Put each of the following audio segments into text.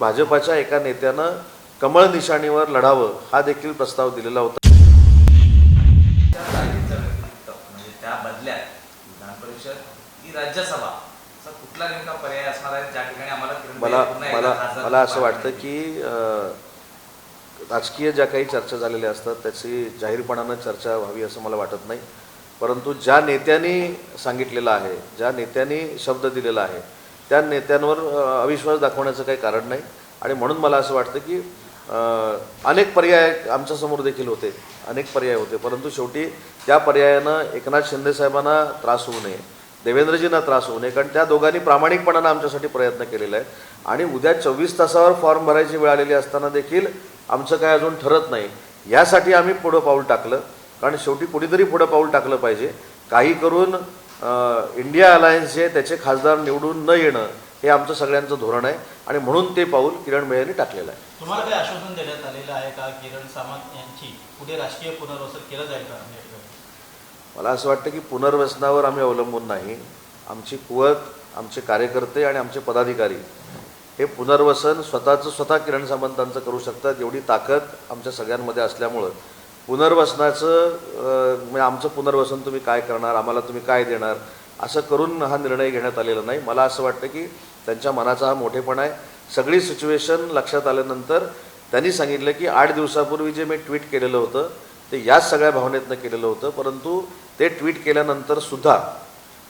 भाजपाच्या एका नेत्यानं कमळ निशाणीवर लढावं हा देखील प्रस्ताव दिलेला होता. त्या म्हणजे त्या बदल्यात विधान परिषद ही राज्यसभा असा कुठला नेमका पर्याय असणार आहे? ज्या ठिकाणी आम्हाला किरण मला मला मला असं वाटतं. की राजकीय ज्या काही चर्चा झालेल्या असतात त्याची जाहीरपणानं चर्चा व्हावी असं मला वाटत नाही. परंतु ज्या नेत्यांनी सांगितलेलं आहे ज्या नेत्यांनी शब्द दिलेला आहे त्या नेत्यांवर अविश्वास दाखवण्याचं काही कारण नाही. आणि म्हणून मला असं वाटतं की अनेक पर्याय आमच्यासमोर देखील होते. अनेक पर्याय होते. परंतु शेवटी त्या पर्यायानं एकनाथ शिंदेसाहेबांना त्रास होऊ नये देवेंद्रजींना त्रास होऊ नये कारण त्या दोघांनी प्रामाणिकपणानं आमच्यासाठी प्रयत्न केलेला आहे. आणि उद्या चोवीस तासावर फॉर्म भरायची वेळ आलेली असताना देखील आमचं काय अजून ठरत नाही. यासाठी आम्ही पुढं पाऊल टाकलं. कारण शेवटी कुणीतरी पुढं पाऊल टाकलं पाहिजे. काही करून इंडिया अलायन्स जे त्याचे खासदार निवडून न येणं हे आमचं सगळ्यांचं धोरण आहे. आणि म्हणून ते पाऊल किरण बेहेंनी टाकलेलं आहे. तुम्हाला काही आश्वासन देण्यात आलेलं आहे का? किरण सामंत यांची पुढे राजकीय पुनर्वसन केलं जाईल का? मला असं वाटतं की पुनर्वसनावर आम्ही अवलंबून नाही. आमची कुवत आमचे कार्यकर्ते आणि आमचे पदाधिकारी हे पुनर्वसन स्वतःचं स्वतः किरण सामंतांचं करू शकतात एवढी ताकद आमच्या सगळ्यांमध्ये असल्यामुळं. पुनर्वसनाचं म्हणजे आमचं पुनर्वसन तुम्ही काय करणार आम्हाला तुम्ही काय देणार असं करून हा निर्णय घेण्यात आलेला नाही. मला असं वाटतं की त्यांच्या मनाचा हा मोठेपणा आहे. सगळी सिच्युएशन लक्षात आल्यानंतर त्यांनी सांगितलं की आठ दिवसापूर्वी जे मी ट्विट केलेलं होतं ते याच सगळ्या भावनेतनं केलेलं होतं परंतु ते ट्विट केल्यानंतर सुद्धा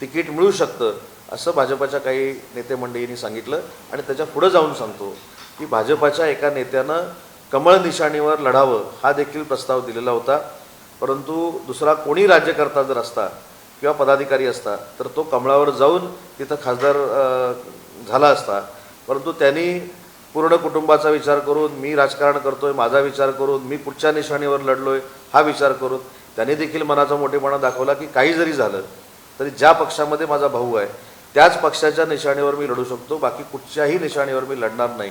तिकीट मिळू शकतं असं भाजपाच्या काही नेते मंडळींनी सांगितलं. आणि त्याच्या पुढं जाऊन सांगतो की भाजपाच्या एका नेत्यानं कमळ निशाणीवर लढावं हा देखील प्रस्ताव दिलेला होता. परंतु दुसरा कोणी राज्यकर्ता जर असता किंवा पदाधिकारी असता तर तो कमळावर जाऊन तिथं खासदार झाला असता. परंतु त्यांनी पूर्ण कुटुंबाचा विचार करून मी राजकारण करतोय माझा विचार करून मी कुठच्या निशाणीवर लढलोय हा विचार करून त्यांनी देखील मनाचा मोठेपणा दाखवला की काही जरी झालं तरी ज्या पक्षामध्ये माझा भाऊ आहे त्याच पक्षाच्या निशाणीवर मी लढू शकतो बाकी कुठच्याही निशाणीवर मी लढणार नाही.